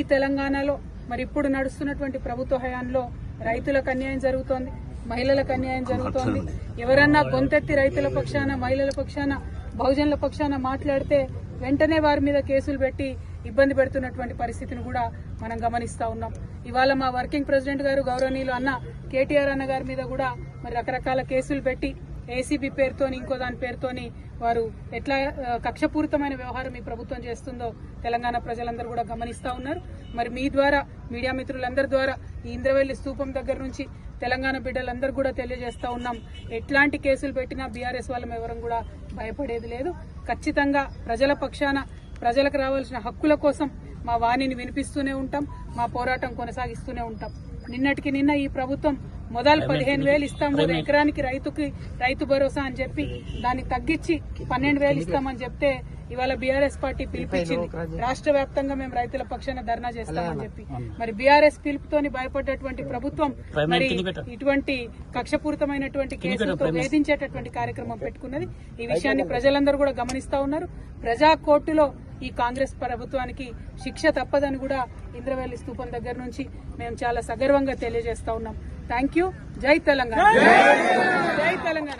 ఈ తెలంగాణలో మరి ఇప్పుడు నడుస్తున్నటువంటి ప్రభుత్వ హయాంలో రైతులకు అన్యాయం జరుగుతోంది మహిళలకు అన్యాయం జరుగుతోంది. ఎవరన్నా గొంతెత్తి రైతుల పక్షాన మహిళల పక్షాన బహుజనుల పక్షాన మాట్లాడితే వెంటనే వారి మీద కేసులు పెట్టి ఇబ్బంది పెడుతున్నటువంటి పరిస్థితిని కూడా మనం గమనిస్తా ఉన్నాం. ఇవాళ మా వర్కింగ్ ప్రెసిడెంట్ గారు గౌరవనీయులు అన్న కేటీఆర్ అన్న గారి మీద కూడా మరి రకరకాల కేసులు పెట్టి ఏసీబీ పేరుతోని ఇంకో దాని పేరుతోని వారు ఎట్లా కక్షపూరితమైన వ్యవహారం ఈ ప్రభుత్వం చేస్తుందో తెలంగాణ ప్రజలందరూ కూడా గమనిస్తా ఉన్నారు. మరి మీ ద్వారా మీడియా మిత్రులందరి ద్వారా ఈ ఇంద్రవెల్లి స్తూపం దగ్గర నుంచి తెలంగాణ బిడ్డలందరూ కూడా తెలియజేస్తా ఉన్నాం. ఎట్లాంటి కేసులు పెట్టినా బీఆర్ఎస్ వాళ్ళం ఎవరం కూడా భయపడేది లేదు. ఖచ్చితంగా ప్రజల పక్షాన ప్రజలకు రావాల్సిన హక్కుల కోసం మా వాణిని వినిపిస్తూనే ఉంటాం మా పోరాటం కొనసాగిస్తూనే ఉంటాం. నిన్నటికి నిన్న ఈ ప్రభుత్వం మొదలు పదిహేను వేలు ఇస్తాం కదా ఎకరానికి రైతుకి రైతు భరోసా అని చెప్పి దాన్ని తగ్గించి పన్నెండు వేలు ఇస్తామని చెప్తే ఇవాళ బీఆర్ఎస్ పార్టీ పిలిపించింది. రాష్ట్ర వ్యాప్తంగా మేము రైతుల పక్షాన ధర్నా చేస్తామని చెప్పి. మరి బీఆర్ఎస్ పిలుపుతోని భయపడ్డటువంటి ప్రభుత్వం మరి ఇటువంటి కక్షపూరితమైనటువంటి కేసులతో వేధించేటటువంటి కార్యక్రమం పెట్టుకున్నది. ఈ విషయాన్ని ప్రజలందరూ కూడా గమనిస్తా ఉన్నారు. ప్రజా కోర్టులో ఈ కాంగ్రెస్ ప్రభుత్వానికి శిక్ష తప్పదని కూడా ఇంద్రవెల్లి స్తూపం దగ్గర నుంచి మేము చాలా సగర్వంగా తెలియజేస్తా ఉన్నాం. Thank you. జై తెలంగాణ. జై తెలంగాణ.